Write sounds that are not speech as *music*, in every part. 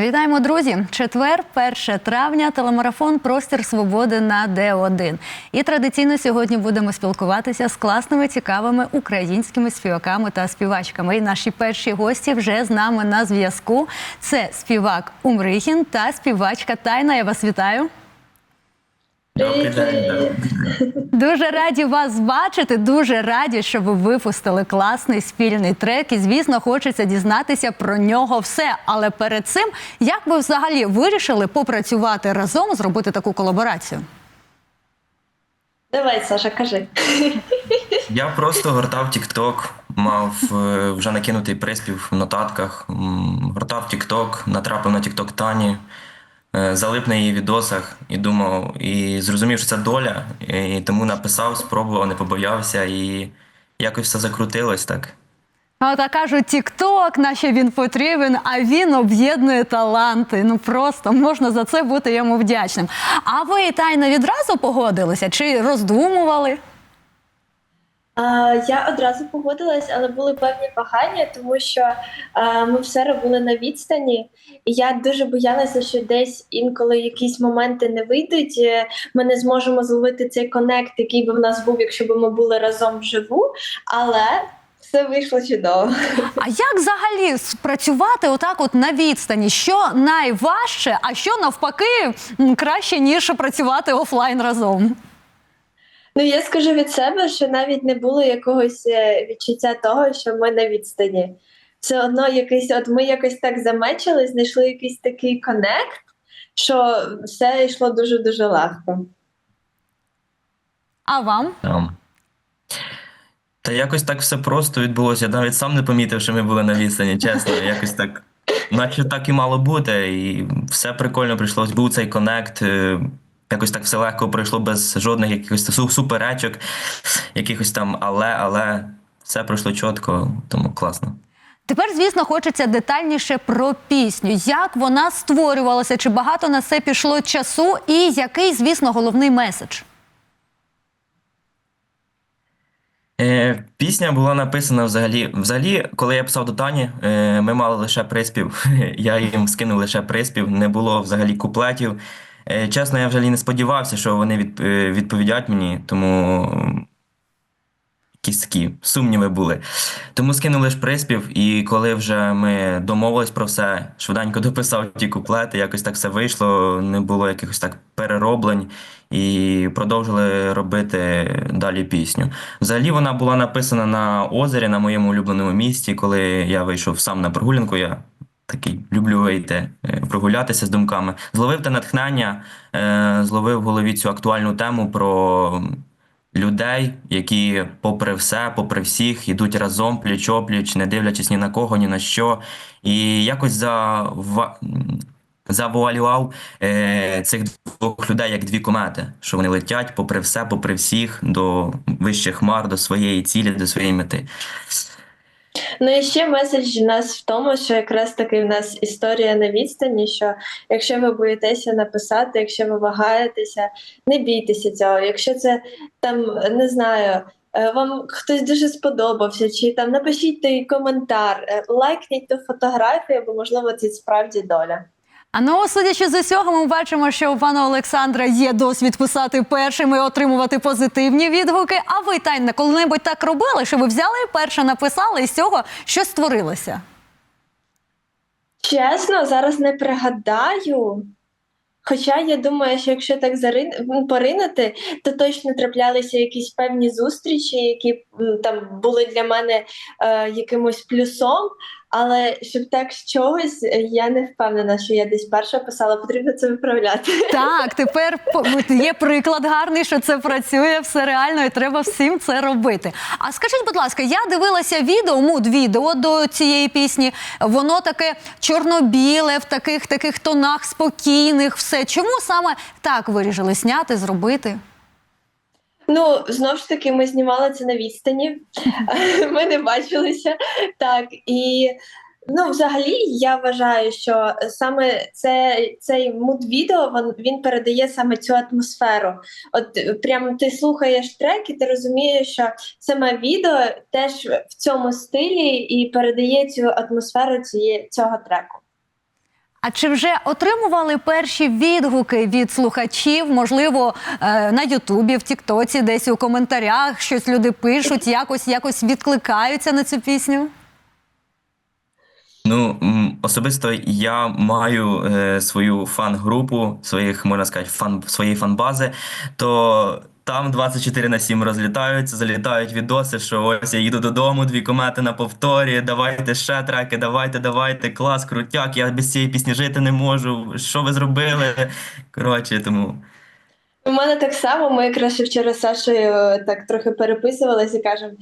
Вітаємо, друзі! Четвер, 1 травня, телемарафон Простір свободи на Д1. І традиційно сьогодні будемо спілкуватися з класними, цікавими українськими співаками та співачками. І наші перші гості вже з нами на зв'язку. Це співак Умрихін та співачка Тайна. Я вас вітаю. Дуже раді вас бачити. Дуже раді, що ви випустили класний спільний трек. І звісно, хочеться дізнатися про нього все. Але перед цим, як ви взагалі вирішили попрацювати разом, зробити таку колаборацію? Давай, Саша, кажи. Я просто гортав TikTok, мав е, вже накинутий приспів в нотатках. Гортав TikTok, натрапив на TikTok Тані, залип на її відосах і думав, і зрозумів, що це доля, і тому написав, спробував, не побоявся, і якось все закрутилось так. А та кажуть, тік-ток, наче він потрібен, а він об'єднує таланти. Ну просто можна за це бути йому вдячним. А ви тайно відразу погодилися чи роздумували? Я одразу погодилась, але були певні вагання, тому що ми все робили на відстані, і я дуже боялася, що десь інколи якісь моменти не вийдуть. е, Ми не зможемо зловити цей конект, який би в нас був, якщо б ми були разом вживу. Але все вийшло чудово. А як взагалі спрацювати отак, от на відстані? Що найважче, а що навпаки краще ніж працювати офлайн разом? Ну я скажу від себе, що навіть не було якогось е, відчуття того, що ми на відстані. Все одно якийсь, от ми якось так замечили, знайшли якийсь такий конект, що все йшло дуже дуже легко. А вам? Там. Та якось так все просто відбулося. Я навіть сам не помітив, що ми були на відстані, чесно. Якось так, наче так і мало бути. І все прикольно прийшло. Був цей конект. Якось так все легко пройшло без жодних якихось суперечок, якихось там але, але все пройшло чітко, тому класно. Тепер, звісно, хочеться детальніше про пісню. Як вона створювалася, чи багато на це пішло часу, і який, звісно, головний меседж? Е, пісня була написана взагалі. Взагалі, коли я писав до Тані, е, ми мали лише приспів. *laughs* Я їм скинув лише приспів, не було взагалі куплетів. Е, чесно, я взагалі не сподівався, що вони е, відповідять мені, тому якісь такі сумніви були. Тому скинув лише приспів, і коли вже ми домовились про все, швиденько *laughs* дописав ті куплети, якось так все вийшло, не було якихось так перероблень, і продовжили робити далі пісню. Взагалі вона була написана на озері, на моєму улюбленому місці, коли я вийшов сам на прогулянку. Я такий люблю вийти, е, прогулятися з думками. Зловив те натхнення, е, зловив в голові цю актуальну тему про людей, які, попри все, попри всіх, йдуть разом пліч-опліч, не дивлячись ні на кого, ні на що. І якось за завуалював е, цих двох людей як дві комети, що вони летять попри все, попри всіх, до вищих хмар, до своєї цілі, до своєї мети. Ну і ще меседж у нас в тому, що якраз таки в нас історія на відстані. Що якщо ви боїтеся написати, якщо ви вагаєтеся, не бійтеся цього. Якщо це там не знаю. е, Вам хтось дуже сподобався, чи там напишіть той коментар, е, лайкніть ту фотографію, бо можливо це справді доля. А ну, судячи з усього, ми бачимо, що у пана Олександра є досвід писати першим і отримувати позитивні відгуки. А ви, Тайна, коли-небудь так робили, що ви взяли і перше написали і з цього що створилося? Чесно, зараз не пригадаю. Хоча я думаю, що якщо так зарин... ну, поринути, то точно траплялися якісь певні зустрічі, які там були для мене е, якимось плюсом. Але щоб так з чогось, е, я не впевнена, що я десь перша писала, потрібно це виправляти. *laughs* Так, тепер по- є приклад гарний, що це працює, все реально, і треба всім це робити. А скажіть, будь ласка, я дивилася відео, муд відео до цієї пісні. Воно таке чорно-біле, в таких таких тонах спокійних. Все чому саме так вирішили зняти, зробити? Ну, знов ж таки, ми знімали це на відстані. *laughs* Ми не бачилися. Так, і ну, взагалі, я вважаю, що саме це, цей муд відео він, він передає саме цю атмосферу. От прямо ти слухаєш трек, і ти розумієш, що саме відео теж в цьому стилі і передає цю атмосферу ціє, цього треку. А чи вже отримували перші відгуки від слухачів? Можливо, е, на Ютубі, в Тіктоці, десь у коментарях щось люди пишуть, якось якось відкликаються на цю пісню? Ну, особисто я маю е, свою фан-групу, своїх, можна сказати, фан, своєї фан-бази, то там 24 на 7 розлітаються, залітають відоси, що ось я їду додому, дві комети на повторі, давайте ще треки, давайте, давайте, клас, крутяк, я без цієї пісні жити не можу, що ви зробили? Коротше, тому... У мене так само, ми якраз вчора з Сашою е, так трохи переписувалися і кажемо,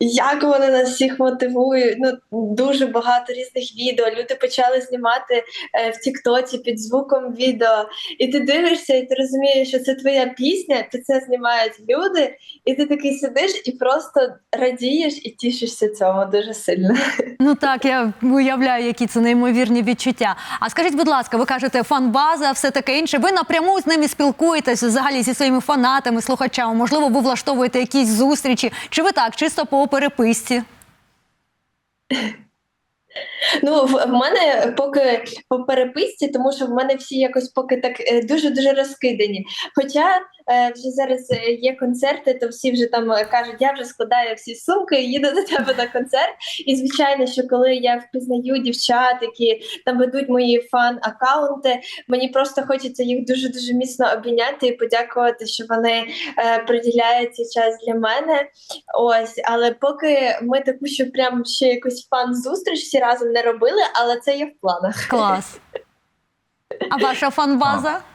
як вони нас всіх мотивують. Ну, дуже багато різних відео. Люди почали знімати е, в Тіктоці під звуком відео. І ти дивишся, і ти розумієш, що це твоя пісня, під це знімають люди, і ти такий сидиш і просто радієш і тішишся цьому дуже сильно. Ну так, я уявляю, які це неймовірні відчуття. А скажіть, будь ласка, ви кажете, фан-база, все таке інше. Ви напряму з ними спілкуєтесь взагалі зі своїми фанатами, слухачами? Можливо, ви влаштовуєте якісь зустрічі? Чи ви так, чисто по переписці? Ну, в, мене поки по переписці, тому що в мене всі якось поки так дуже дуже розкидані. Хоча вже зараз е, є концерти, то всі вже там е, кажуть, я вже складаю всі сумки, і їду *laughs* до тебе на концерт. І звичайно, що коли я впізнаю дівчат, які там ведуть мої фан-аккаунти, мені просто хочеться їх дуже дуже міцно обійняти і подякувати, що вони е, приділяють цей час для мене. Ось, але поки ми таку, що прям ще якусь фан-зустріч всі разом не робили, але це є в планах. Клас. А ваша фан-база?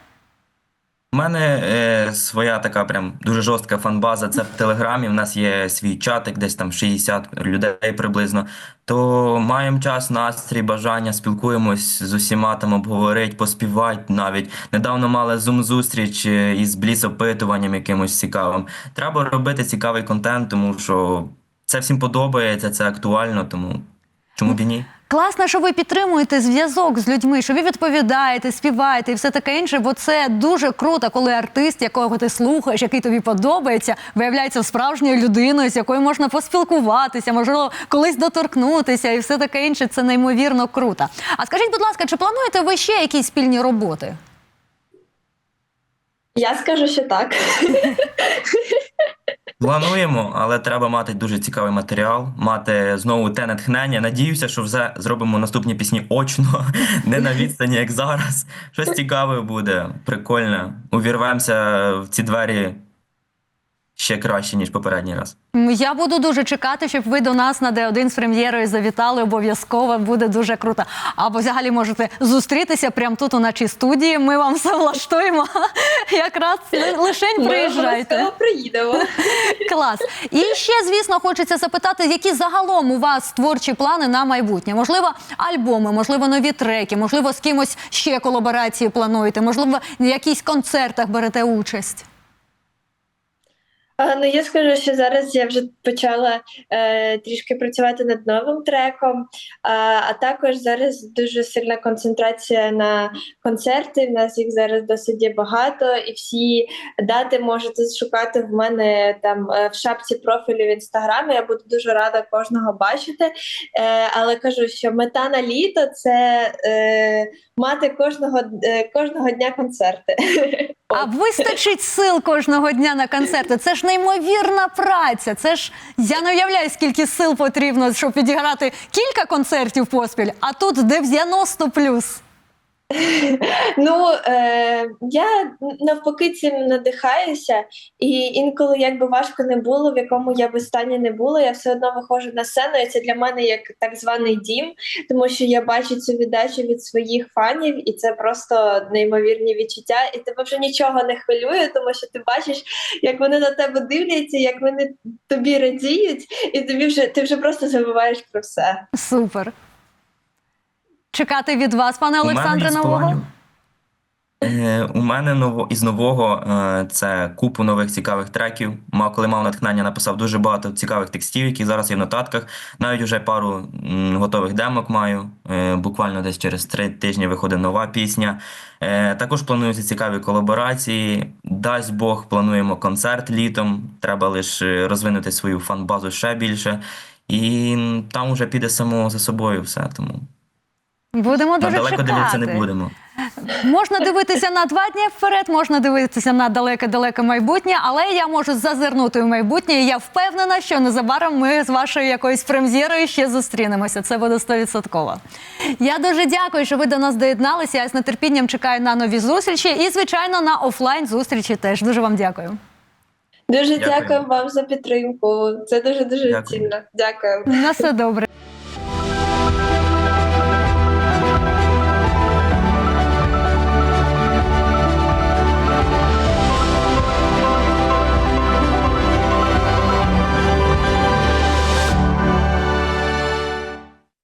У мене е, своя така прям дуже жорстка фанбаза. Це в Телеграмі. У нас є свій чатик, десь там 60 людей приблизно. То маємо час, настрій, бажання, спілкуємось з усіма там обговорити, поспівати навіть. Недавно мали зум-зустріч е, із бліц-опитуванням якимось цікавим. Треба робити цікавий контент, тому що це всім подобається, це актуально, тому чому б і ні? Класно, що ви підтримуєте зв'язок з людьми, що ви відповідаєте, співаєте і все таке інше, бо це дуже круто, коли артист, якого ти слухаєш, який тобі подобається, виявляється справжньою людиною, з якою можна поспілкуватися, можливо, колись доторкнутися і все таке інше. Це неймовірно круто. А скажіть, будь ласка, чи плануєте ви ще якісь спільні роботи? Я скажу, що так. *laughs* Плануємо, але треба мати дуже цікавий матеріал, мати знову те натхнення. Надіюся, що вже зробимо наступні пісні очно, не на відстані, як зараз. Щось цікаве буде, прикольне. Увірвемося в ці двері ще краще, ніж попередній раз. Я буду дуже чекати, щоб ви до нас на Д1 з прем'єрою завітали. Обов'язково буде дуже круто. Або взагалі можете зустрітися прямо тут у нашій студії. Ми вам все *laughs* влаштуємо. Якраз *laughs* ли- лишень Ми приїжджайте. обов'язково приїдемо. *laughs* Клас. І ще, звісно, хочеться запитати, які загалом у вас творчі плани на майбутнє? Можливо, альбоми, можливо, нові треки, можливо, з кимось ще колаборації плануєте, можливо, в якісь концертах берете участь. Ну я скажу, що зараз я вже почала е, трішки працювати над новим треком, а, а також зараз дуже сильна концентрація на концерти. В нас їх зараз досить є багато, і всі дати можете шукати в мене там е, в шапці профілю в інстаграмі. Я буду дуже рада кожного бачити. Е, але кажу, що мета на літо це е, мати кожного, е, кожного дня концерти. А вистачить сил кожного дня на концерти. Це ж неймовірна праця. Це ж я не уявляю, скільки сил потрібно, щоб відіграти кілька концертів поспіль, а тут 90 плюс. Ну е, я навпаки цим надихаюся, і інколи як би важко не було, в якому я би стані не була, я все одно виходжу на сцену. І це для мене як так званий дім, тому що я бачу цю віддачу від своїх фанів, і це просто неймовірні відчуття. І тебе вже нічого не хвилює, тому що ти бачиш, як вони на тебе дивляться, як вони тобі радіють, і тобі вже ти вже просто забуваєш про все. Супер. Чекати від вас, пане Олександре, нового. Е, у мене ново, із нового е, це купу нових цікавих треків. Мав, коли мав натхнення, написав дуже багато цікавих текстів, які зараз є в нотатках. Навіть вже пару готових демок маю. Е, буквально десь через три тижні виходить нова пісня. Також плануються цікаві колаборації. Дасть Бог, плануємо концерт літом. Треба лише розвинути свою фан-базу ще більше. І там вже піде само за собою все. Тому Будемо дуже Надалеко дивитися не будемо. Можна дивитися на два дні вперед, можна дивитися на далеке-далеке майбутнє, але я можу зазирнути в майбутнє. І я впевнена, що незабаром ми з вашою якоюсь прем'єрою ще зустрінемося. Це буде стовідсотково. Я дуже дякую, що ви до нас доєдналися. Я з нетерпінням чекаю на нові зустрічі і, звичайно, на офлайн зустрічі теж. Дуже вам дякую. Дуже Дякую. дякую вам за підтримку. Це дуже дуже Дякую. цінно. Дякую. На все добре.